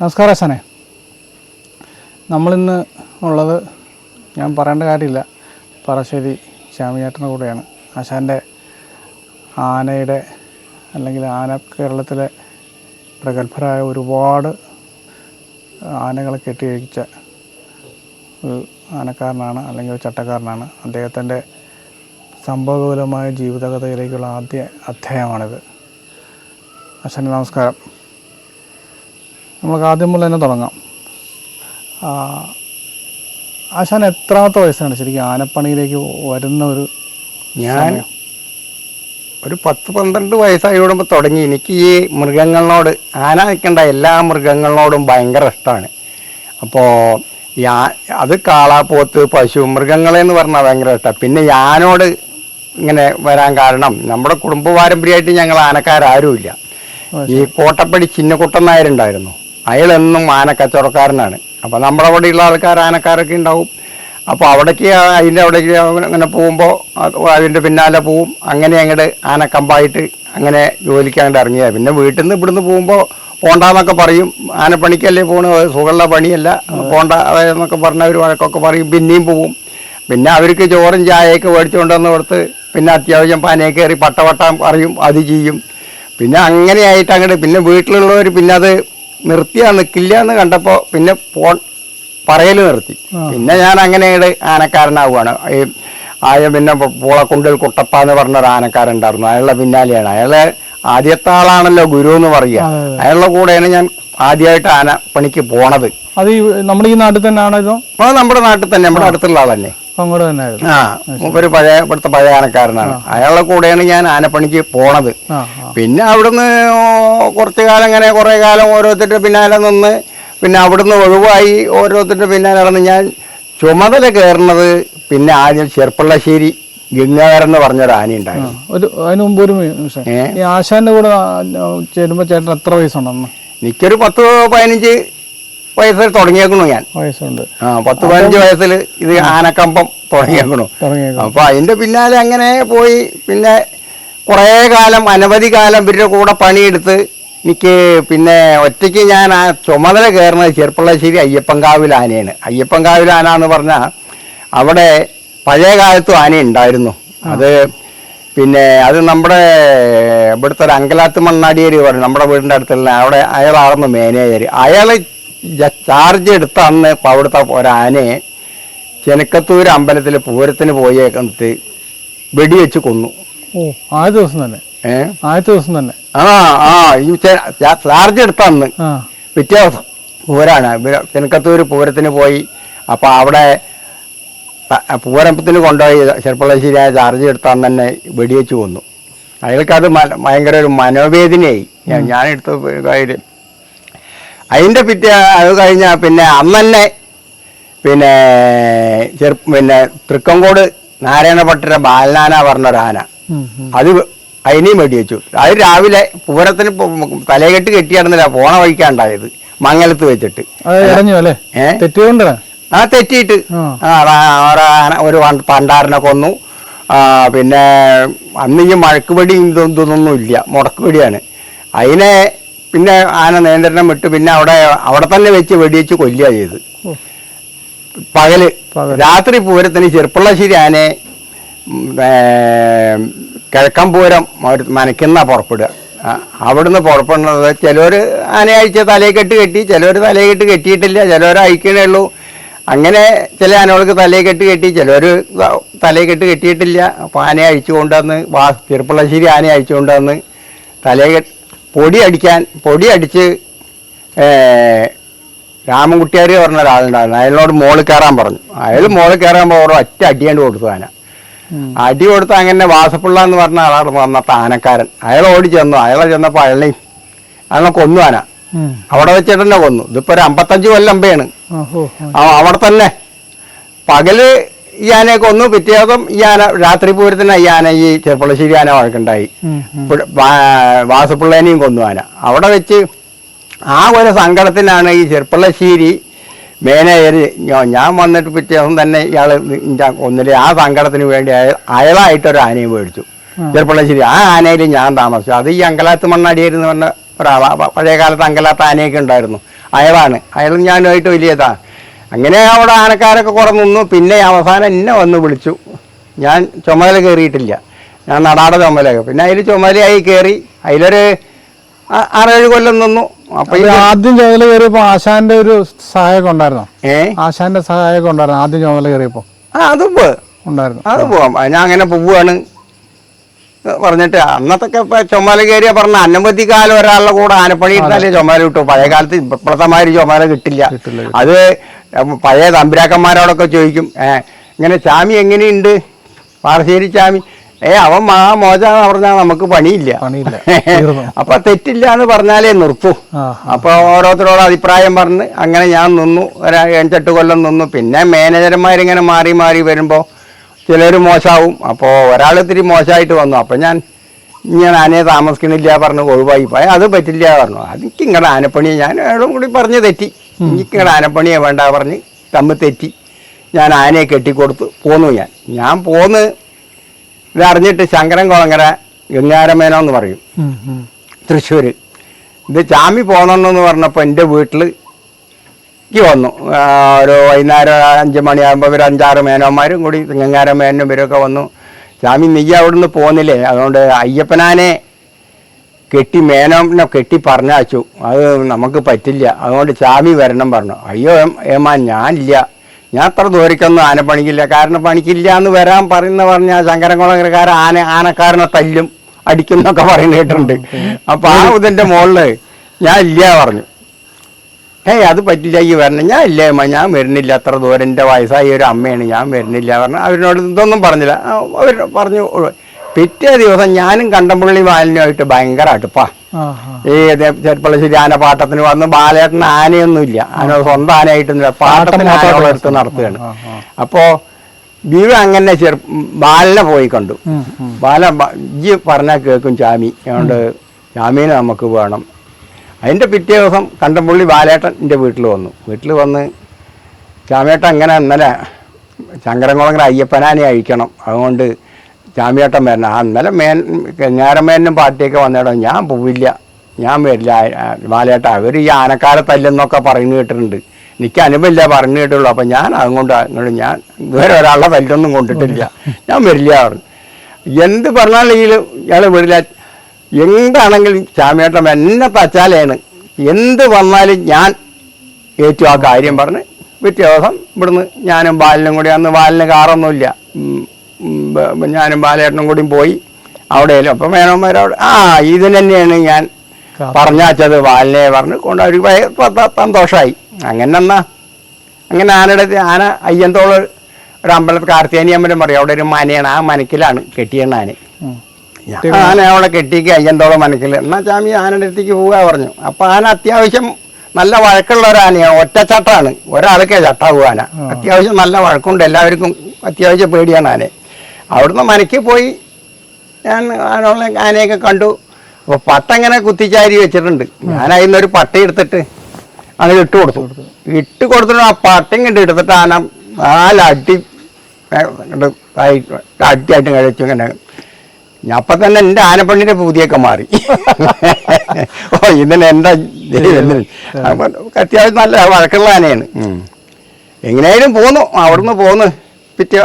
നമസ്കാരം അച്ഛനെ നമ്മളിന്ന് ഉള്ളത് ഞാൻ പറയേണ്ട കാര്യമില്ല. പറശ്ശേരി ശ്യാമിയേട്ടന്റെ കൂടെയാണ്. ആശാന്റെ ആനയുടെ അല്ലെങ്കിൽ ആന കേരളത്തിലെ പ്രഗത്ഭരായ ഒരുപാട് ആനകളെ കെട്ടിയഴിച്ച ഒരു ആനക്കാരനാണ് അല്ലെങ്കിൽ ഒരു ചട്ടക്കാരനാണ്. അദ്ദേഹത്തിന്റെ സംഭവകൂലമായ ജീവിതകഥയിലേക്കുള്ള ആദ്യ അധ്യായമാണിത്. അച്ഛൻ നമസ്കാരം. നമുക്ക് ആദ്യം മുതൽ തന്നെ തുടങ്ങാം. ആശാൻ എത്രാമത്തെ വയസ്സാണ്? ശരിക്കും ആനപ്പണിയിലേക്ക് വരുന്ന ഒരു ഞാൻ ഒരു പത്ത് പന്ത്രണ്ട് വയസ്സായി വിടുമ്പോൾ തുടങ്ങി. എനിക്ക് ഈ മൃഗങ്ങളോട് ആന നിൽക്കേണ്ട എല്ലാ മൃഗങ്ങളോടും ഭയങ്കര ഇഷ്ടമാണ്. അപ്പോൾ യാ അത് കാളാപ്പോത്ത് പോത്ത് പശു മൃഗങ്ങളെന്ന് പറഞ്ഞാൽ ഭയങ്കര ഇഷ്ടമാണ് പിന്നെ ഞാനോട് ഇങ്ങനെ വരാൻ കാരണം നമ്മുടെ കുടുംബ പാരമ്പര്യമായിട്ട് ഞങ്ങൾ ആനക്കാരാരുമില്ല. ഈ കോട്ടപ്പടി ചിന്നക്കുട്ടൻ നായരുണ്ടായിരുന്നു. അയാളെന്നും ആനക്കച്ചവടക്കാരനാണ്. അപ്പോൾ നമ്മുടെ അവിടെയുള്ള ആൾക്കാർ ആനക്കാരൊക്കെ ഉണ്ടാവും. അപ്പോൾ അവിടേക്ക് അതിന്റെ അവിടേക്ക് അങ്ങനെ പോകുമ്പോൾ അതിന്റെ പിന്നാലെ പോവും. അങ്ങനെ അങ്ങോട്ട് ആനക്കമ്പായിട്ട് അങ്ങനെ ജോലിക്ക് അങ്ങോട്ട് ഇറങ്ങിയത് പിന്നെ വീട്ടിൽ നിന്ന് ഇവിടുന്ന് പോകുമ്പോൾ പോണ്ടാന്നൊക്കെ പറയും. ആനപ്പണിക്കല്ലേ പോകണു സുഖമുള്ള പണിയല്ല. പോണ്ട എന്നൊക്കെ പറഞ്ഞ ഒരു വഴക്കൊക്കെ പറയും. പിന്നെയും പോവും. പിന്നെ അവർക്ക് ചോറും ചായയൊക്കെ മേടിച്ചുകൊണ്ട് വന്ന് കൊടുത്ത് പിന്നെ അത്യാവശ്യം പനയെ കയറി പട്ടവട്ടം പറയും അത് ചെയ്യും. പിന്നെ അങ്ങനെയായിട്ട് അങ്ങോട്ട് പിന്നെ വീട്ടിലുള്ളവർ പിന്നെ അത് നിർത്തിയാ നിൽക്കില്ല എന്ന് കണ്ടപ്പോൾ പിന്നെ പോൺ പറയൽ നിർത്തി. പിന്നെ ഞാൻ അങ്ങനെ അങ്ങോട്ട് ആനക്കാരനാവുകയാണ് ഈ ആയ പിന്നെ പൂളക്കുണ്ടിൽ കുട്ടപ്പ എന്ന് പറഞ്ഞൊരു ആനക്കാരൻ ആനക്കാരുണ്ടായിരുന്നു അയാളുടെ പിന്നാലെയാണ്. അയാളെ ആദ്യത്തെ ആളാണല്ലോ ഗുരു എന്ന് പറയുക അയാളുടെ കൂടെയാണ് ഞാൻ ആദ്യമായിട്ട് ആന പണിക്ക് പോണത്. അത് നമ്മുടെ ഈ നാട്ടിൽ തന്നെയാണോ നമ്മുടെ നാട്ടിൽ തന്നെ. നമ്മുടെ അടുത്തുള്ള ആൾ തന്നെ ആ ഒരു പഴയ ഇവിടുത്തെ പഴയ ആനക്കാരനാണ്. അയാളുടെ കൂടെയാണ് ഞാൻ ആനപ്പണിക്ക് പോണത്. പിന്നെ അവിടുന്ന് കുറച്ച് കാലം ഇങ്ങനെ കുറേ കാലം ഓരോരുത്തരുടെ പിന്നാലെ നിന്ന് പിന്നെ അവിടുന്ന് ഒഴിവായി ഓരോരുത്തരുടെ പിന്നാലെ നടന്ന് ഞാൻ ചുമതല കയറുന്നത് പിന്നെ ആദ്യം ചെർപ്പള്ളശ്ശേരി ഗംഗാധരൻ എന്ന് പറഞ്ഞൊരു ആനയുണ്ടായിരുന്നു. ഒരു അതിന് മുമ്പ് ഒരു ഈ ആശാന്റെ കൂടെ ചേരുമ്പോ ചേട്ടൻ എത്ര വയസ്സുണ്ടെന്ന്? എനിക്കൊരു പത്ത് പതിനഞ്ച് വയസ്സിൽ തുടങ്ങിയേക്കണു ഞാൻ. വയസ്സുണ്ട്. ആ പത്ത് പതിനഞ്ച് വയസ്സിൽ ഇത് ആനക്കമ്പം തുടങ്ങിയേക്കണു. അപ്പൊ അതിന്റെ പിന്നാലെ അങ്ങനെ പോയി പിന്നെ കുറേ കാലം അനവധി കാലം ഇവരുടെ കൂടെ പണിയെടുത്ത് എനിക്ക് പിന്നെ ഒറ്റയ്ക്ക് ഞാൻ ആ ചുമതല കയറുന്നത് ചെറുപ്പള്ളശ്ശേരി അയ്യപ്പൻകാവിൽ ആനയാണ്. അയ്യപ്പൻകാവിൽ ആന എന്ന് പറഞ്ഞാൽ അവിടെ പഴയ കാലത്തും ആന ഉണ്ടായിരുന്നു അത് പിന്നെ അത് നമ്മുടെ ഇവിടുത്തെ ഒരു അങ്കലാത്ത് മണ്ണാടിയേരി പറഞ്ഞു നമ്മുടെ വീടിന്റെ അടുത്തുള്ള അവിടെ അയാളായിരുന്നു മാനേജർ അയാൾ ചാർജ് എടുത്ത അന്ന് അവിടുത്തെ ഒരാനയെ ചെനക്കത്തൂർ അമ്പലത്തിൽ പൂരത്തിന് പോയേക്കന്നിട്ട് വെടിവെച്ച് കൊന്നു. ഓ ആദ്യ ദിവസം തന്നെ? ഏ? ആദ്യത്തെ ദിവസം തന്നെ? ആ ആ ഈ ചാർജ് എടുത്ത അന്ന്. പിറ്റേ ദിവസം പൂരാണ്. ചെനക്കത്തൂര് ചെനക്കത്തൂർ പൂരത്തിന് പോയി. അപ്പോൾ അവിടെ പൂരത്തിന് കൊണ്ടുപോയി. ചെറുപ്പളശ്ശേരിയായ ചാർജ് എടുത്ത അന്ന് തന്നെ വെടിവെച്ച് കൊന്നു. അയാൾക്കത് ഭയങ്കര ഒരു മനോവേദനയായി. ഞാൻ എടുത്ത കാര്യം അതിന്റെ പിറ്റേ അത് കഴിഞ്ഞാൽ പിന്നെ അന്ന് തന്നെ പിന്നെ ചെറു പിന്നെ തൃക്കങ്കോട് നാരായണഭട്ടര ബാലനാന പറഞ്ഞ ഒരു ആന. അത് അതിനെയും വെടിവെച്ചു. അത് രാവിലെ പൂരത്തിന് തലകെട്ട് കെട്ടിയായിരുന്നില്ല പോണ വഴിക്കാണ്ടായത് മംഗലത്ത് വെച്ചിട്ട്. ആ തെറ്റിയിട്ട്. ഒരു പണ്ടാരനെ കൊന്നു. പിന്നെ അന്ന് ഈ മഴക്ക് വെടിയും ഇതൊന്നും ഇല്ല മുടക്ക് വെടിയാണ്. അതിനെ പിന്നെ ആന നിയന്ത്രണം വിട്ട് പിന്നെ അവിടെ അവിടെ തന്നെ വെച്ച് വെടിവെച്ച് കൊല്ലുക ചെയ്ത്. പകൽ. രാത്രി പൂരത്തിന് ചെറുപ്പള്ളശ്ശേരി ആനയെ കിഴക്കം പൂരം കിഴക്കമ്പൂരം മനക്കുന്ന പുറപ്പെടുക. അവിടുന്ന് പുറപ്പെടുന്നത് ചിലർ ആനയഴിച്ച തലയെക്കെട്ട് കെട്ടി ചിലർ തലയെക്കെട്ട് കെട്ടിയിട്ടില്ല ചിലർ അയക്കണേ ഉള്ളൂ. അങ്ങനെ ചില ആനകൾക്ക് തലയെക്കെട്ട് കെട്ടി ചിലർ തലയെക്കെട്ട് കെട്ടിയിട്ടില്ല. അപ്പോൾ ആനയെ അഴിച്ചു കൊണ്ടുവന്ന് വാ ചെറുപ്പള്ളശ്ശേരി ആനയെ അഴിച്ചു കൊണ്ടുവന്ന് തലയെ പൊടി അടിക്കാൻ പൊടി അടിച്ച് രാമൻകുട്ടിയാരി പറഞ്ഞ ഒരാളുണ്ടായിരുന്നു. അയാളിനോട് മോളിൽ കയറാൻ പറഞ്ഞു. അയാൾ മോളിൽ കയറാൻ പോകുമ്പോൾ ഒറ്റ അടിയാണ്ട് കൊടുത്തു ആന. അടി കൊടുത്ത് അങ്ങനെ വാസപ്പിള്ള എന്ന് പറഞ്ഞ ആളാണ് വന്നത്തെ ആനക്കാരൻ. അയാൾ ഓടി ചെന്നു. അയാളെ ചെന്നപ്പോൾ അയാളെയും അയാളെ കൊന്നു ആന. അവിടെ വെച്ചിട്ട് തന്നെ കൊന്നു. ഇതിപ്പോ ഒരു അമ്പത്തഞ്ച് കൊല്ലം അമ്പയാണ്. അവിടെ തന്നെ. പകൽ ഈ ആനയെ കൊന്നു പിറ്റേ ദിവസം ഈ ആന രാത്രി പൂരത്തിന് ഈ ആന ഈ ചെറുപ്പളശ്ശേരി ആന വഴക്കുണ്ടായി. വാസപ്പിള്ളേനെയും കൊന്നു ആന. അവിടെ വെച്ച് ആ ഒരു സങ്കടത്തിനാണ് ഈ ചെറുപ്പളശ്ശേരി മേനേജർ ഞാൻ വന്നിട്ട് പിറ്റേ ദിവസം തന്നെ ഇയാൾ ഒന്നിലെ ആ സങ്കടത്തിന് വേണ്ടി അയ- അയാളായിട്ടൊരു ആനയെ മേടിച്ചു. ചെറുപ്പളശ്ശേരി ആ ആനയിൽ ഞാൻ താമസിച്ചു. അത് ഈ അങ്കലാത്ത് മണ്ണാടിയായിരുന്നു പറഞ്ഞ ഒരാളാ പഴയ കാലത്ത് അങ്കലാത്ത ആനയൊക്കെ ഉണ്ടായിരുന്നു. അയാളാണ് അയാൾ ഞാനുമായിട്ട് വലിയതാ. അങ്ങനെ അവിടെ ആനക്കാരൊക്കെ കുറെ നിന്നു. പിന്നെ അവസാനം എന്നെ വന്ന് വിളിച്ചു. ഞാൻ ചുമതല കയറിയിട്ടില്ല. ഞാൻ നടാടെ ചുമതല പിന്നെ അതിൽ ചുമതലയായി കയറി. അതിലൊരു ആറേഴ് കൊല്ലം നിന്നു. അപ്പൊ അപ്പൊ ആദ്യം ചുമതല കയറിയപ്പോ ആശാന്റെ ഒരു സഹായമൊക്കെ ഉണ്ടായിരുന്നോ? ഏ? ആശാന്റെ സഹായമൊക്കെ ഉണ്ടായിരുന്നു ആദ്യം ചുമതല കയറിയപ്പോ. ആ അത് പോ ഉണ്ടായിരുന്നു. അത് പോവാം. ഞാൻ അങ്ങനെ പോവുകയാണ് പറഞ്ഞിട്ട് അന്നത്തെ ഇപ്പൊ ചുമല കയറിയ പറഞ്ഞ അന്നമതി കാലം ഒരാളുടെ കൂടെ ആനപ്പണി ഇട്ടാലേ ചുമല കിട്ടും. പഴയ കാലത്ത് ഇപ്പോഴത്തെ മാതിരി ചുമല കിട്ടില്ല. അത് പഴയ തമ്പുരാക്കന്മാരോടൊക്കെ ചോദിക്കും ഏ ഇങ്ങനെ ചാമി എങ്ങനെയുണ്ട്? പാറശ്ശേരി ചാമി ഏ അവൻ മാ മോചാന്ന് പറഞ്ഞാൽ നമുക്ക് പണിയില്ല. അപ്പൊ തെറ്റില്ല എന്ന് പറഞ്ഞാലേ നിർത്തൂ. അപ്പൊ ഓരോരുത്തരോട് അഭിപ്രായം പറഞ്ഞ് അങ്ങനെ ഞാൻ നിന്നു ഒരു അഞ്ചെട്ട് കൊല്ലം നിന്നു. പിന്നെ മാനേജർമാരിങ്ങനെ മാറി മാറി വരുമ്പോൾ ചിലർ മോശമാവും അപ്പോൾ ഒരാൾ ഇത്തിരി മോശമായിട്ട് വന്നു. അപ്പം ഞാൻ ഞാൻ ആനയെ താമസിക്കണില്ല പറഞ്ഞു ഒഴിവായി പോയി. അത് പറ്റില്ല പറഞ്ഞു. എനിക്ക് ഇങ്ങടെ ആനപ്പണിയെ ഞാൻ അയാളും കൂടി പറഞ്ഞ് തെറ്റി. എനിക്ക് ഇങ്ങടെ ആനപ്പണിയെ വേണ്ട പറഞ്ഞ് തമ്മിൽ തെറ്റി. ഞാൻ ആനയെ കെട്ടിക്കൊടുത്ത്. പോന്നു ഞാൻ. ഞാൻ പോന്ന് ഇതറിഞ്ഞിട്ട് ശങ്കരൻ കുളങ്ങര ഗംഗാരമേനോ എന്ന് പറയും. തൃശ്ശൂർ ഇത് ചാമി പോകണമെന്ന് പറഞ്ഞപ്പോൾ എന്റെ വീട്ടിൽ ക്ക് വന്നു. ഒരു വൈകുന്നേരം അഞ്ച് മണിയാകുമ്പോൾ ഒരു അഞ്ചാറ് മേനോന്മാരും കൂടി തിങ്ങങ്ങാര മേനും ഇവരൊക്കെ വന്നു. ചാമി നീ അവിടുന്ന് പോന്നില്ലേ? അതുകൊണ്ട് അയ്യപ്പനാനെ കെട്ടി മേനോനെ കെട്ടി പറഞ്ഞയച്ചു. അത് നമുക്ക് പറ്റില്ല. അതുകൊണ്ട് സ്വാമി വരണം പറഞ്ഞു. അയ്യോ ഏമാ ഞാനില്ല. ഞാൻ അത്ര ദൂരക്കൊന്നും ആന പണിക്കില്ല. കാരണം പണിക്കില്ല എന്ന് വരാൻ പറയുന്ന പറഞ്ഞാൽ ശങ്കരൻകുളങ്ങരക്കാരൻ ആന ആനക്കാരനെ തല്ലും അടിക്കുന്നൊക്കെ പറയുന്ന കേട്ടിട്ടുണ്ട്. അപ്പൊ ആ ഇതിന്റെ മുകളിൽ ഞാൻ ഇല്ല പറഞ്ഞു. ഏയ് അത് പറ്റില്ല ഈ വരണം ഞാൻ ഇല്ലേ അമ്മ? ഞാൻ വരുന്നില്ല. അത്ര ദൂരം എന്റെ വയസ്സായ ഒരു അമ്മയാണ്. ഞാൻ വരുന്നില്ല പറഞ്ഞു അവരോട് ഇതൊന്നും പറഞ്ഞില്ല. അവർ പറഞ്ഞു. പിറ്റേ ദിവസം ഞാനും കണ്ടംപള്ളി ബാലനുമായിട്ട് ഭയങ്കര അടുപ്പാ. ഈ ചെറുപ്പളശ്ശേരി ആന പാട്ടത്തിന് വന്ന് ബാലേട്ടന് ആനയൊന്നുമില്ല. ആന സ്വന്തം ആനയായിട്ടൊന്നുമില്ല. പാട്ടത്തിന് ആനകളെടുത്ത് നടത്തുകയാണ്. അപ്പോ ബീവ അങ്ങനെ ചെറു ബാലനെ പോയി കണ്ടു. ബാല ഇജ്ജ് പറഞ്ഞാൽ കേൾക്കും ചാമി. അതുകൊണ്ട് ചാമീനെ നമുക്ക് വേണം. അതിന്റെ പിറ്റേ ദിവസം കണ്ടംപുള്ളി ബാലേട്ടൻ എന്റെ വീട്ടിൽ വന്നു. വീട്ടിൽ വന്ന് ചാമിയേട്ടൻ അങ്ങനെ ഇന്നലെ ശങ്കരംകുളങ്ങര അയ്യപ്പനാനെ അഴിക്കണം. അതുകൊണ്ട് ചാമിയേട്ടൻ വരണം. ആ ഇന്നലെ മേൻ ഞാരമേനും പാർട്ടിയൊക്കെ വന്നിടം ഞാൻ പോവില്ല. ഞാൻ വരില്ല. ബാലേട്ട അവർ ഈ ആനക്കാരെ തല്ലെന്നൊക്കെ പറഞ്ഞു കേട്ടിട്ടുണ്ട്. എനിക്ക് അനുഭവമില്ല പറഞ്ഞു കേട്ടുള്ളൂ. അപ്പം ഞാൻ അതുകൊണ്ട് അങ്ങോട്ട് ഞാൻ ഇതുവരെ ഒരാളുടെ തല്ലൊന്നും കൊണ്ടിട്ടില്ല. ഞാൻ വരില്ല പറഞ്ഞു. എന്ത് പറഞ്ഞാലെങ്കിലും ഇയാൾ വരില്ല എന്താണെങ്കിലും ചാമേട്ടൻ എന്നെ തച്ചാലാണ്. എന്ത് വന്നാലും ഞാൻ ഏറ്റു ആ കാര്യം പറഞ്ഞ് പിറ്റേ ദിവസം ഇവിടുന്ന് ഞാനും ബാലിനും കൂടി അന്ന് ബാലിന് കാറൊന്നുമില്ല. ഞാനും ബാലേട്ടനും കൂടി പോയി അവിടെയല്ലോ. അപ്പം വേണമാരവിടെ ആ ഇത് തന്നെയാണ് ഞാൻ പറഞ്ഞത് പറഞ്ഞാച്ചത്. ബാലിനെ പറഞ്ഞ് കൊണ്ട് ഒരു സന്തോഷമായി അങ്ങനെ എന്നാ അങ്ങനെ ആനയുടെ ആന അയ്യന്തോൾ ഒരു അമ്പലത്തിൽ കാർത്തിയാനി അമ്പലം പറയും. അവിടെ ഒരു മനയാണ്. ആ മനക്കിലാണ് കെട്ടിയെണ്ണ ആന ആന അവിടെ കെട്ടിക്ക് അയ്യന്തോളം മനക്കിൽ എന്നാ ചാമി ആനയുടെ അടുത്തേക്ക് പോവുക പറഞ്ഞു. അപ്പൊ ആന അത്യാവശ്യം നല്ല വഴക്കുള്ള ഒരു ആനയാണ് ഒറ്റച്ചട്ടാണ്. ഒരാൾക്കേ ചട്ടാവൂ ആന. അത്യാവശ്യം നല്ല വഴക്കുണ്ട്. എല്ലാവർക്കും അത്യാവശ്യം പേടിയാണ് ആനെ അവിടുന്ന് മനക്കി പോയി ഞാൻ ആനുള്ള ആനയൊക്കെ കണ്ടു. അപ്പോൾ പട്ട ഇങ്ങനെ കുത്തിച്ചാരി വെച്ചിട്ടുണ്ട്. ഞാൻ അതിൽ നിന്നൊരു പട്ട എടുത്തിട്ട് അങ്ങനെ ഇട്ട് കൊടുത്തു. ഇട്ട് കൊടുത്തിട്ട് ആ പട്ട ഇങ്ങോട്ട് എടുത്തിട്ട് ആന നാലടി അടിയായിട്ട് കഴിച്ചു ഇങ്ങനെ ഞാൻ അപ്പം തന്നെ എന്റെ ആനപ്പണ്ണിന്റെ പൂതിയൊക്കെ മാറി. ഓ ഇന്നലെ എന്താ അത്യാവശ്യം നല്ല വഴക്കുള്ള ആനയാണ്. എങ്ങനെയായാലും പോന്നു. അവിടുന്ന് പോന്നു. പിറ്റേ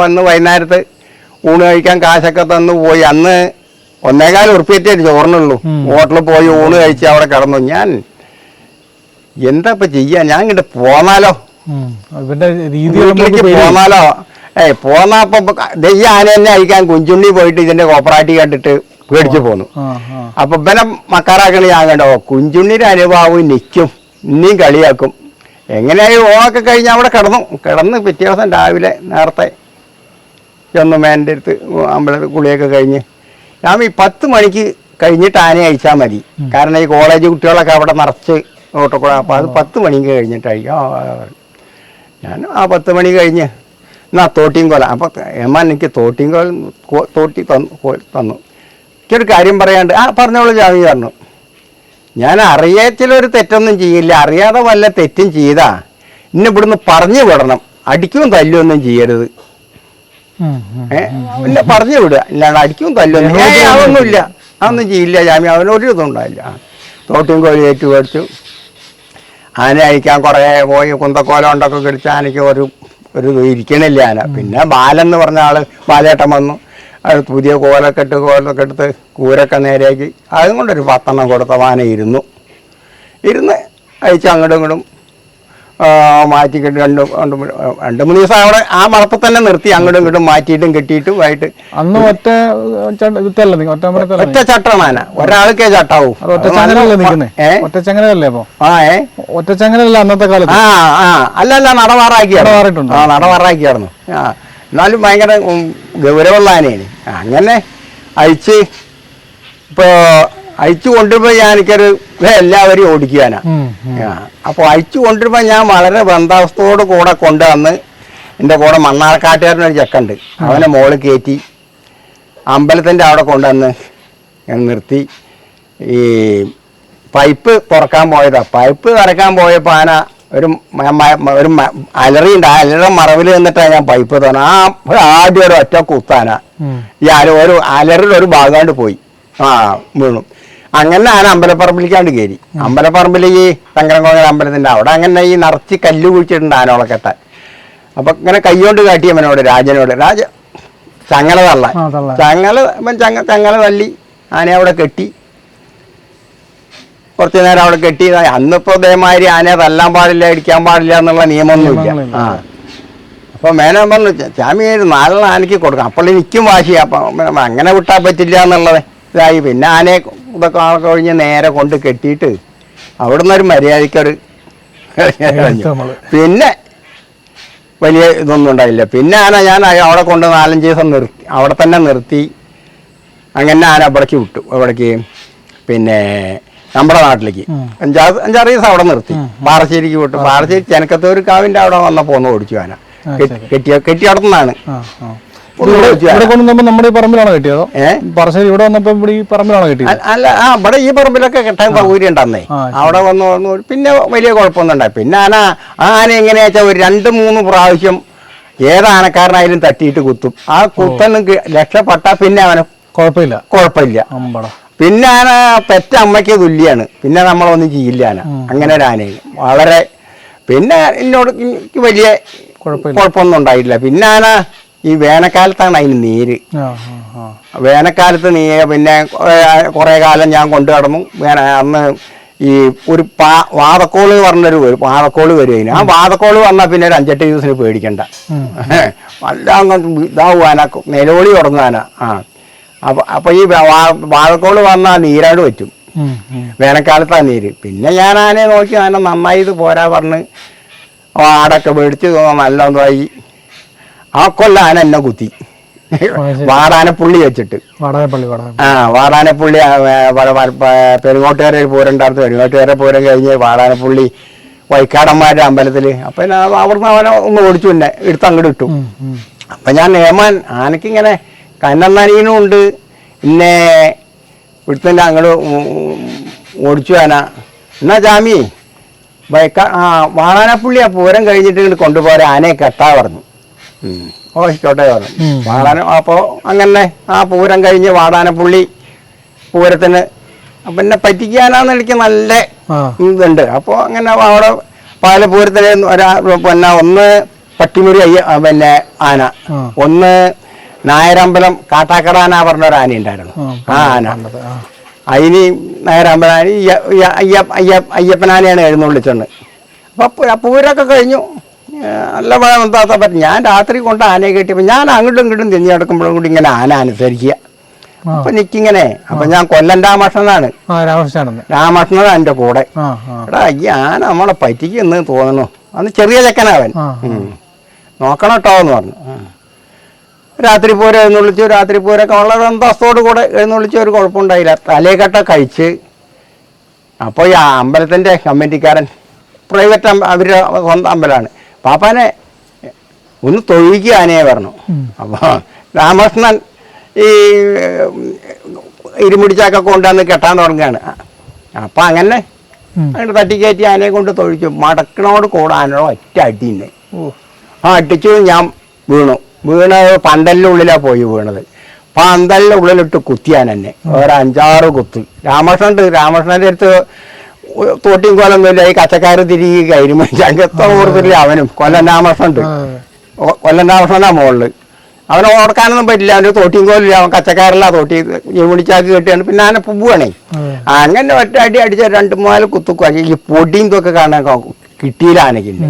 വന്ന് വൈകുന്നേരത്ത് ഊണ് കഴിക്കാൻ കാശൊക്കെ തന്ന് പോയി. അന്ന് ഒന്നേകാൽ ഉറുപ്പിയറ്റേ ചോറിനുള്ളൂ. ഹോട്ടലിൽ പോയി ഊണ് കഴിച്ച് അവിടെ കിടന്നു. ഞാൻ എന്താ ഇപ്പൊ ചെയ്യാ? ഞാൻ ഇങ്ങോട്ട് പോന്നാലോ? വീട്ടിലേക്ക് പോന്നാലോ? ഏയ് പോന്ന അപ്പൊ ഈ ആന തന്നെ അയക്കാൻ കുഞ്ചുണ്ണി പോയിട്ട് ഇതിന്റെ കോപ്പറാറ്റി കണ്ടിട്ട് പേടിച്ചു പോന്നു. അപ്പൊ ഇവനെ മക്കാറാക്കണി ഞാൻ കണ്ടോ. കുഞ്ചുണ്ണിയുടെ അനുഭാവം നിൽക്കും ഇനിയും കളിയാക്കും. എങ്ങനെയായി ഓണൊക്കെ കഴിഞ്ഞ് അവിടെ കിടന്നു. കിടന്ന് പിറ്റേ ദിവസം രാവിലെ നേരത്തെ ചെന്നു മേന്റെ അടുത്ത് അമ്പലത്തിൽ കുളിയൊക്കെ കഴിഞ്ഞ്. ഞാൻ ഈ പത്ത് മണിക്ക് കഴിഞ്ഞിട്ട് ആനയെ അയച്ചാൽ മതി. കാരണം ഈ കോളേജ് കുട്ടികളൊക്കെ അവിടെ നിറച്ച് ഓട്ടക്കൂടെ. അപ്പോൾ അത് പത്ത് മണിക്ക് കഴിഞ്ഞിട്ട് അയക്കാം ആ, ആ, ആ. ഞാൻ ആ പത്ത് മണി കഴിഞ്ഞ് എന്നാ തോട്ടിയും കോല. അപ്പോൾ ഏമാൻ എനിക്ക് തോട്ടിയും കോൽ തോട്ടി തന്നു തന്നു. എനിക്കൊരു കാര്യം പറയാണ്ട് ആ പറഞ്ഞോളൂ ജാമി പറഞ്ഞു. ഞാൻ അറിയാത്തിലൊരു തെറ്റൊന്നും ചെയ്യില്ല. അറിയാതെ വല്ല തെറ്റും ചെയ്താ ഇന്നെ ഇവിടുന്ന് പറഞ്ഞു വിടണം. അടിക്കും തല്ലൊന്നും ചെയ്യരുത്. പിന്നെ പറഞ്ഞു വിടുക. ഇല്ലാണ്ട് അടിക്കും തല്ലൊന്നും അതൊന്നുമില്ല. അതൊന്നും ചെയ്യില്ല ജാമ്യം അവനൊരു ഇതും ഉണ്ടായില്ല. തോട്ടിയും കോഴി ഏറ്റു മേടിച്ചു ആന അഴിക്കാൻ കുറേ പോയി കുന്തക്കോലം ഉണ്ടൊക്കെ കിടിച്ച് ആനയ്ക്ക് ഒരു ഒരു ഇരിക്കണില്ല ആന പിന്നെ ബാലെന്ന് പറഞ്ഞ ആൾ ബാലേട്ടൻ വന്നു. അത് പുതിയ കോലൊക്കെ ഇട്ട് കോലൊക്കെ എടുത്ത് കൂരൊക്കെ നേരെയാക്കി. അതും കൊണ്ടൊരു പത്തെണ്ണം കൊടുത്ത വാന ഇരുന്നു. ഇരുന്ന് അയച്ച് അങ്ങോട്ടും ഇങ്ങോട്ടും മാറ്റി കെട്ടി രണ്ട് രണ്ട് രണ്ട് മൂന്ന് ദിവസം അവിടെ ആ മറപ്പിൽ തന്നെ നിർത്തി അങ്ങോട്ടും ഇങ്ങോട്ടും മാറ്റിയിട്ടും കെട്ടിയിട്ടും ആയിട്ട്. അന്ന് ഒറ്റ ഒറ്റ ചട്ടമാണ് ഒരാൾക്കേ ചട്ടാവും. അത് ഒറ്റ ചങ്ങലല്ലേ നിൽക്കുന്നേ? ഏ? ഒറ്റ ആ ഏ? ഒറ്റ അന്നത്തെ കാലത്ത്? ആ ആ. അല്ല അല്ല നടവാറാക്കിയായിരുന്നു? ആ നടവാറാക്കിയായിരുന്നു. ആ. എന്നാലും ഭയങ്കര ഗൗരവുള്ള ഗൗരവമുള്ള ആനയാണ്. അങ്ങനെ അഴിച്ച് ഇപ്പോ അഴിച്ചു കൊണ്ടുപോയി ഞാൻ എനിക്കൊരു എല്ലാവരും എല്ലാവരെയും ഓടിക്കാനാ. അപ്പോൾ അഴിച്ചു കൊണ്ടുവരുമ്പോൾ ഞാൻ വളരെ ബന്ധാവസ്ഥയോട് കൂടെ കൊണ്ടുവന്ന് എന്റെ കൂടെ മണ്ണാർക്കാട്ടുകാരനൊരു ചെക്കുണ്ട്. അവനെ മോൾ കയറ്റി അമ്പലത്തിന്റെ അവിടെ കൊണ്ടുവന്ന് ഞാൻ നിർത്തി. ഈ പൈപ്പ് തുറക്കാൻ പോയതാ. പൈപ്പ് തുറക്കാൻ പോയപ്പോൾ ആന ഒരു ഒരു അലറി അലറിയുണ്ട്. ആ അലറ മറവിൽ നിന്നിട്ടാണ് ഞാൻ പൈപ്പ് തുറന്നത് ആ ഒരു ആദ്യം ഒരു ഒറ്റ കുത്താന. ഈ അല ഒരു അലറിൽ ഒരു ഭാഗമായിട്ട് പോയി. ആ വീണു. അങ്ങനെ ആന അമ്പലപ്പറമ്പിലേക്കാണ്ട് കയറി അമ്പലപ്പറമ്പിൽ ഈ ശങ്കരൻകോങ്ങൽ അമ്പലത്തിന്റെ അവിടെ അങ്ങനെ ഈ നിറച്ച് കല്ല് കുഴിച്ചിട്ടുണ്ട് ആനോളെ കെട്ടാൻ അപ്പൊ ഇങ്ങനെ കൈകൊണ്ട് കാട്ടിയവനോട് രാജനോട്. രാജ ചങ്ങല തള്ള. ചങ്ങല ചങ്ങ ചങ്ങല തള്ളി ആനയെ അവിടെ കെട്ടി. കുറച്ചു നേരം അവിടെ കെട്ടി. അന്നിപ്പോ ഇതേമാതിരി ആനയെ തല്ലാൻ പാടില്ല ഇടിക്കാൻ പാടില്ല എന്നുള്ള നിയമമൊന്നുമില്ല. ആ. അപ്പൊ മേനോൻ പറഞ്ഞു ചാമി ഒരു നാലെണ്ണം ആനയ്ക്ക് കൊടുക്കാം അപ്പോൾ എനിക്കും വാശി അപ്പം അങ്ങനെ വിട്ടാൽ പറ്റില്ല എന്നുള്ളത്. ഇതായി. പിന്നെ ആനയെ ഇതൊക്കെ ആളൊക്കെ ഒഴിഞ്ഞ് നേരെ കൊണ്ട് കെട്ടിയിട്ട് അവിടെ നിന്നൊരു മര്യാദയ്ക്കൊരു പിന്നെ വലിയ ഇതൊന്നും ഉണ്ടായില്ല. പിന്നെ ആന ഞാൻ അവിടെ കൊണ്ട് നാലഞ്ച് ദിവസം നിർത്തി. അവിടെ തന്നെ നിർത്തി. അങ്ങനെ ആന അവിടേക്ക് വിട്ടു. അവിടേക്ക് പിന്നെ നമ്മുടെ നാട്ടിലേക്ക്. അഞ്ചാറ് അഞ്ചാറ് ദിവസം അവിടെ നിർത്തി. പാറശ്ശേരിക്ക് വിട്ടു. പാറശ്ശേരി. ചെനക്കത്തൂർ കാവിന്റെ അവിടെ വന്നപ്പോൾ ഒന്ന് ഓടിച്ചു ആന. കെട്ടിയ കെട്ടി ഇവിടെ ഓടിച്ചു ഇവിടെ ആന. കൊണ്ടുവന്നപ്പോ നമ്മുടെ ഈ പറമ്പിലാണോ കിട്ടിയതോ? ഏ? പറശ്ശേരി ഇവിടെ വന്നപ്പോ ഇവിടെ ഈ പറമ്പിലാണോ കിട്ടിയത്? അല്ല- ആ ഇവിടെ ഈ പറമ്പിലൊക്കെ കിട്ടാൻ സൗകര്യം ഉണ്ടെന്നേ. അവിടെ വന്ന് വന്ന് പിന്നെ വലിയ കുഴപ്പമൊന്നും ഉണ്ടായി പിന്നെ ആന ആന എങ്ങനെയാ വെച്ചാൽ ഒരു രണ്ട് മൂന്ന് പ്രാവശ്യം ഏത് ആനക്കാരനായാലും തട്ടിയിട്ട് കുത്തും. ആ കുത്തന്നു രക്ഷപ്പെട്ട പിന്നെ അവന് കുഴപ്പമില്ല. കുഴപ്പമില്ല. പിന്നെ ആന പെറ്റ അമ്മയ്ക്ക് തുല്യാണ്. പിന്നെ നമ്മളൊന്നും ചെയ്യില്ല ആന. അങ്ങനെ ഒരു ആനയാണ്. വളരെ പിന്നെ എന്നോട് എനിക്ക് വലിയ കുഴപ്പമൊന്നും ഉണ്ടായിട്ടില്ല. പിന്നെ ആന ഈ വേനൽക്കാലത്താണ് അതിന് നീര്. വേനൽക്കാലത്ത് നീ പിന്നെ കുറേ കാലം ഞാൻ കൊണ്ടു കടന്നു വേന അന്ന് ഈ ഒരു പാ വാതക്കോൾ പറഞ്ഞൊരു വാതക്കോൾ വരും അതിന്. ആ വാതക്കോൾ വന്നാൽ പിന്നെ ഒരു അഞ്ചെട്ട് ദിവസത്തിന് പേടിക്കണ്ട. നല്ല അങ്ങ് ഇതാവുവാന നിലവിളി തുടങ്ങാന ആ. അപ്പൊ അപ്പൊ ഈ വാതക്കോൾ വന്നാൽ നീരാട് പറ്റും. വേനൽക്കാലത്താ നീര്. പിന്നെ ഞാൻ ആനയെ നോക്കി ആന നന്നായി ഇത് പോരാ പറഞ്ഞ് ആടൊക്കെ മേടിച്ച് നല്ലതായി. ആ കൊല്ല ആന എന്നെ കുത്തി. വാടാനപ്പുള്ളി വെച്ചിട്ട്. വാടാനപ്പള്ളി ആ വാടാനപ്പുള്ളി പെരുങ്ങോട്ടുകാരെ ഒരു പൂരം ഉണ്ടായിരുന്നു. പെരുങ്ങോട്ടുകാരെ പൂരം കഴിഞ്ഞ് വാടാനപ്പുള്ളി വൈക്കാടന്മാരുടെ അമ്പലത്തിൽ അപ്പം അവിടുന്ന് അവനെ ഒന്ന് ഓടിച്ചു പിന്നെ എടുത്ത് അങ്ങോട്ട് ഇട്ടു. അപ്പൊ ഞാൻ നേമാൻ ആനക്കിങ്ങനെ കന്നനീനും ഉണ്ട്. പിന്നെ ഇവിടുത്തെ അങ്ങോട്ട് ഓടിച്ചു ആന. എന്നാ ജാമി വൈക്കാ ആ വാടാനപ്പുള്ളി ആ പൂരം കഴിഞ്ഞിട്ട് ഇങ്ങോട്ട് കൊണ്ടുപോരാ ആനയെ കെട്ടാ പറഞ്ഞു. ആയിക്കോട്ടെ പറഞ്ഞു. വാടാന അപ്പോൾ അങ്ങനെ ആ പൂരം കഴിഞ്ഞ് വാടാനപ്പുള്ളി പൂരത്തിന് പിന്നെ പറ്റിക്കാനാന്ന് എനിക്ക് നല്ല ഇതുണ്ട്. അപ്പോൾ അങ്ങനെ അവിടെ പാലപൂരത്തിന് ഒരാ പിന്നെ ഒന്ന് പട്ടിമുരി അയ്യ പിന്നെ ആന. ഒന്ന് നായരമ്പലം കാട്ടാക്കട ആന പറഞ്ഞ ഒരു ആന ഉണ്ടായിരുന്നു ആ, ആന. അതിന് നായരമ്പലം ആന അയ്യപ്പനാനയാണ് എഴുന്നള്ളിച്ചോണ്ട്. അപ്പോൾ ആ പൂരമൊക്കെ കഴിഞ്ഞു. നല്ല മഴ വന്നാത്ത പറ്റും ഞാൻ രാത്രി കൊണ്ട് ആനയെ കെട്ടിയപ്പോൾ ഞാൻ അങ്ങോട്ടും ഇങ്ങോട്ടും തിരിഞ്ഞു കിടക്കുമ്പോഴും കൂടി ഇങ്ങനെ ആന അനുസരിക്കുക. അപ്പൊ നിക്കിങ്ങനെ. അപ്പൊ ഞാൻ കൊല്ലം രാമകൃഷ്ണനാണ്. രാമകൃഷ്ണനാണ്. എന്റെ കൂടെ. എടാ ഈ ആന നമ്മളെ പറ്റിക്കുന്ന് തോന്നുന്നു. അന്ന് ചെറിയ ചെക്കനാവൻ. നോക്കണട്ടോ നോക്കണം കേട്ടോ എന്ന് പറഞ്ഞു. രാത്രി പോരെ എഴുന്നള്ളിച്ചു രാത്രി പോരൊക്കെ വളരെ അന്തസ്തോടു കൂടെ എഴുന്നള്ളിച്ചു. ഒരു കുഴപ്പമുണ്ടായില്ല. തലേക്കട്ട കഴിച്ച്. അപ്പോൾ ഈ അമ്പലത്തിന്റെ കമ്മിറ്റിക്കാരൻ പ്രൈവറ്റ് അവരുടെ സ്വന്തം അമ്പലമാണ്. പാപ്പാനെ ഒന്ന് തൊഴിക്കുക ആനയെ പറഞ്ഞു. അപ്പോൾ രാമകൃഷ്ണൻ ഈ ഇരുമുടിച്ചാക്ക കൊണ്ടുവന്ന് കെട്ടാൻ തുടങ്ങുകയാണ് അപ്പം അങ്ങനെ അങ്ങനെ തട്ടി തട്ടിക്കയറ്റി ആനയെ കൊണ്ട് തൊഴിച്ചു മടക്കണോട് കൂടെ ആനയോട് ഒറ്റ അടിയുണ്ട്. ആ അടിച്ചു ഞാൻ വീണു. വീണ് പന്തലിനുള്ളിലാണ് പോയി വീണത്. പന്തലിന്റെ ഉള്ളിലിട്ട് കുത്തിയാൻ എന്നെ ഒരു അഞ്ചാറ് കുത്തി. രാമകൃഷ്ണൻ രാമകൃഷ്ണന്റെ അടുത്ത് തോട്ടിയും കൊലൊന്നുമില്ല ഈ കച്ചക്കാര് തിരികെ കയറുമ്പോൾ ചങ്കത്ത ഓർത്തില്ല അവനും. കൊല്ലം രാമകൃഷ്ണൻ കൊല്ലം രാമകൃഷ്ണനാ മോളിൽ. അവനെ ഓർക്കാനൊന്നും പറ്റില്ല. അവന്റെ തോട്ടിയും കോലില്ല. അവൻ കച്ചക്കാരല്ല. തോട്ടി വിളിച്ചാക്കി കെട്ടിയാണ്. പിന്നെ അവനെ പൂവാണേ അങ്ങനെ ഒറ്റ അടി അടിച്ച രണ്ട് മൂന്നാൽ കുത്തുക്കും ഈ പൊടിയും ഇതൊക്കെ കാണാൻ കിട്ടിയില്ല ആനയ്ക്കില്ല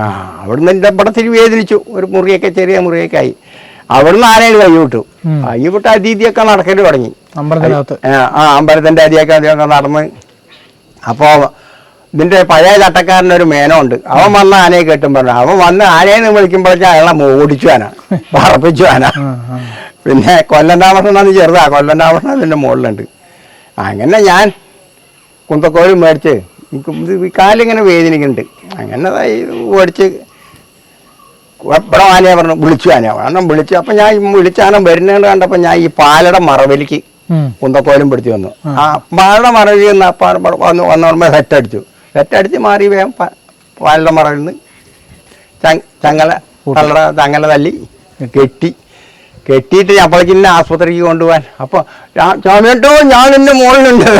ആ അവിടുന്ന് എന്റെ ഇവിടെ തിരി വേദനിച്ചു. ഒരു മുറിയൊക്കെ ചെറിയ മുറിയൊക്കെ ആയി. അവിടുന്ന് ആനയിൽ കൈ വിട്ടു. കൈ വിട്ട് അതീതിയൊക്കെ നടക്കൽ തുടങ്ങി. ആ അമ്പലത്തിന്റെ അതിഥിയൊക്കെ അതിയൊക്കെ നടന്ന് അപ്പോ ഇതിന്റെ പഴയ ചട്ടക്കാരനൊരു മേനമുണ്ട് അവൻ വന്ന ആനയെ കെട്ടും പറഞ്ഞു. അവൻ വന്ന് ആനയെന്ന് വിളിക്കുമ്പോഴേക്കും അയാളെ ഓടിച്ചു ആന പറപ്പിച്ചു ആന. ആ, ആ. പിന്നെ കൊല്ലം താമസം ചെറുതാ. കൊല്ലം താമസം അതിന്റെ മുകളിലുണ്ട്. അങ്ങനെ ഞാൻ കുന്തക്കോഴി മേടിച്ച് കാലിങ്ങനെ വേദനിക്കുന്നുണ്ട്. അങ്ങനെ ഓടിച്ച് ഇവിടെ ആനയെ പറഞ്ഞു വിളിച്ചു ആന കാരണം വിളിച്ചു. അപ്പം ഞാൻ വിളിച്ചാനം വിളിച്ച വരുന്നത് കണ്ടപ്പോൾ ഞാൻ ഈ പാലട മറവിലേക്ക്. കുന്തക്കോലും പിടിച്ചു വന്നു. ആ. പാലയുടെ മറവിൽ നിന്ന് പാല വന്ന് വന്നോടുമ്പോൾ സെറ്റ് അടിച്ചു സെറ്റ് അടിച്ച് മാറി വേഗം പ- പാലയുടെ മറവിൽ നിന്ന് ചങ്ങ- ചങ്ങല തള്ളട ചങ്ങല തല്ലി കെട്ടി. കെട്ടിയിട്ട് അപ്പോഴേക്ക് ഇന്നെ ആസ്പത്രിക്ക് കൊണ്ടുപോകാൻ. അപ്പൊ ചോമേട്ടോ ഞാൻ നിന്റെ മുകളിലുണ്ട്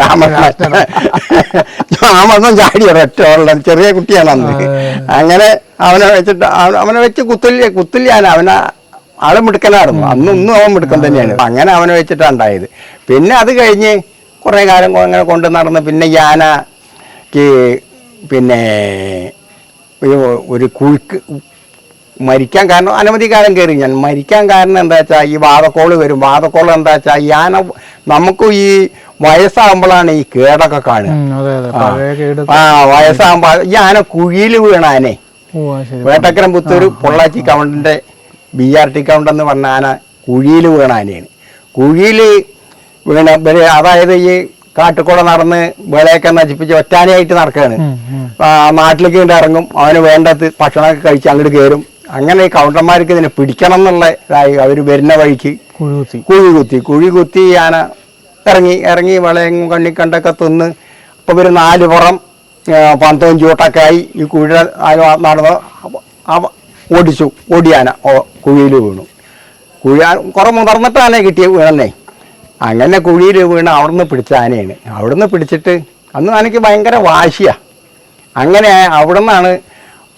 രാമകൃഷ്ണൻ. ചാടി ഒറ്റ. ചെറിയ കുട്ടിയാണ് അന്ന്. അങ്ങനെ അവനെ വെച്ചിട്ട് അവനെ വെച്ച് കുത്തില്ല കുത്തില്ല അവനെ ആൾ മിടുക്കനായിരുന്നു. അന്നും ഇന്നും അവൻ മിടുക്കൻ തന്നെയാണ്. അങ്ങനെ അവനെ വെച്ചിട്ടാണ് ഉണ്ടായത് പിന്നെ അത് കഴിഞ്ഞ് കുറേ കാലം അങ്ങനെ കൊണ്ട് നടന്ന് പിന്നെ ഞാന പിന്നെ ഒരു കുഴിക്ക് മരിക്കാൻ കാരണം അനവധി കാലം കയറി. ഞാൻ മരിക്കാൻ കാരണം എന്താ വെച്ചാൽ ഈ വാതക്കോൾ വരും. വാതക്കോൾ എന്താ വെച്ചാൽ ഈ ആന നമുക്ക് ഈ വയസ്സാകുമ്പോഴാണ് ഈ കേടൊക്കെ കാണുക. ആ. വയസ്സാകുമ്പോ ഈ ആന കുഴിയിൽ വീണാനെ. വേട്ടക്കരം പുത്തൂർ പൊള്ളാച്ചി കൗണ്ടിന്റെ ബി ആർ ടി കൗണ്ട് എന്ന് പറഞ്ഞ ആന കുഴിയിൽ വീണ ആനയാണ്. കുഴിയിൽ വീണ അതായത് ഈ കാട്ടുകൂടെ നടന്ന് വിളയൊക്കെ നശിപ്പിച്ച് ഒറ്റാനയായിട്ട് നടക്കുകയാണ്. നാട്ടിലേക്ക് ഇങ്ങോട്ട് ഇറങ്ങും. അവന് വേണ്ടത് ഭക്ഷണമൊക്കെ കഴിച്ച് അങ്ങോട്ട് കയറും. അങ്ങനെ ഈ കൗണ്ടർമാർക്ക് ഇതിനെ പിടിക്കണം എന്നുള്ള ഇതായി അവർ വരുന്ന വഴിക്ക് കുഴി കുത്തി. കുഴി കുത്തി. ആന ഇറങ്ങി ഇറങ്ങി വിളയും കണ്ണിക്കണ്ടൊക്കെ തിന്ന് അപ്പോൾ ഒരു നാല് പുറം പന്തവും ചൂട്ടൊക്കെ ആയി ഈ കുഴി നടന്ന് ഓടിച്ചു ഓടിയാന കുഴിയിൽ വീണു. കുഴി കുറെ മുതിർന്നിട്ട് ആന കിട്ടിയ വീണന്നേ അങ്ങനെ കുഴിയിൽ വീണ് അവിടുന്ന് പിടിച്ച ആനയാണ്. അവിടുന്ന് പിടിച്ചിട്ട് അന്ന് ആനയ്ക്ക് ഭയങ്കര വാശിയാ. അങ്ങനെ അവിടുന്നാണ്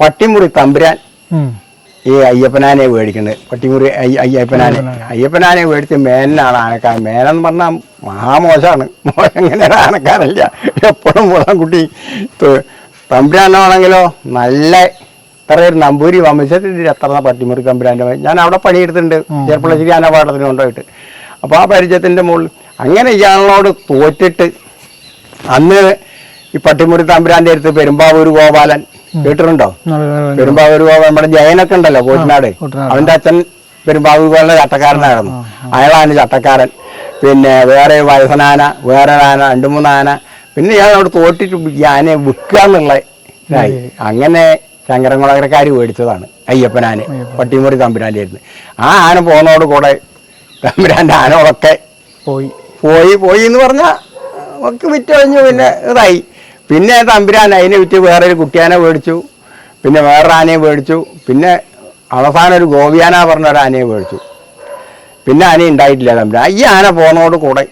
പട്ടിമുറി തമ്പുരാൻ ഈ അയ്യപ്പനാനെ മേടിക്കുന്നത്. പട്ടിമുറി അയ്യ- അയ്യപ്പനാനെ. അയ്യപ്പനാനെ. മേടിച്ച് മേനാണ് ആനക്കാരൻ. മേനെന്ന് പറഞ്ഞാൽ മഹാമോശമാണ് എങ്ങനെ ആനക്കാരല്ല? എപ്പോഴും കുട്ടി തമ്പുരാനാണെങ്കിലോ നല്ല ഇത്ര പേര് നമ്പൂരി വംശത്തിന്റെ എത്ര പട്ടിമുറി തമ്പുരാന്റെ ഞാൻ അവിടെ പണിയെടുത്തിട്ടുണ്ട്. ചെറുപ്പളശ്ശേരി അനപാഠത്തിന് കൊണ്ടുപോയിട്ട്. അപ്പോൾ ആ പരിചയത്തിന്റെ മുകളിൽ അങ്ങനെ ഇയാളോട് തോറ്റിട്ട് അന്ന് ഈ പട്ടിമുറി തമ്പുരാന്റെ അടുത്ത് പെരുമ്പാവൂർ ഗോപാലൻ കേട്ടിട്ടുണ്ടോ? പെരുമ്പാവൂർ ഗോപാലൻ നമ്മുടെ ജയനൊക്കെ ഉണ്ടല്ലോ കോട്ടനാട് അവന്റെ അച്ഛൻ പെരുമ്പാവൂർ ഗോപാലന്റെ ചട്ടക്കാരനായിരുന്നു. അയാളാണ് ചട്ടക്കാരൻ. പിന്നെ വേറെ വയസ്സനാന വേറെ ആന രണ്ട് മൂന്ന് ആന പിന്നെ ഇയാളോട് തോറ്റിട്ട് ഞാനെ ആനയെ വിൽക്കുക എന്നുള്ള അങ്ങനെ ശങ്കരൻകുളകരക്കാർ മേടിച്ചതാണ് അയ്യപ്പനാന്. പട്ടിമുറി തമ്പുരാനായിരുന്നു ആയിരുന്നു ആ ആന പോകുന്നതോട് കൂടെ തമ്പുരാന്റെ ആനകളൊക്കെ പോയി. പോയി പോയി എന്ന് പറഞ്ഞാൽ ഒക്കെ വിറ്റഴിഞ്ഞു പിന്നെ ഇതായി. പിന്നെ തമ്പുരാൻ അതിനെ വിറ്റ് വേറെ ഒരു കുട്ടിയാനെ മേടിച്ചു പിന്നെ വേറൊരു ആനയെ മേടിച്ചു പിന്നെ അവസാനം ഒരു ഗോപിയാന പറഞ്ഞ ഒരു ആനയെ മേടിച്ചു പിന്നെ ആന ഉണ്ടായിട്ടില്ല തമ്പുരാൻ. ഈ ആന പോകുന്നതോട് കൂടെ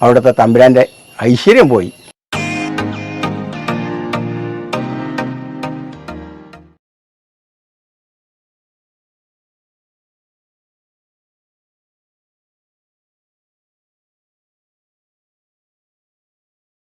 അവിടുത്തെ തമ്പുരാന്റെ ഐശ്വര്യം പോയി.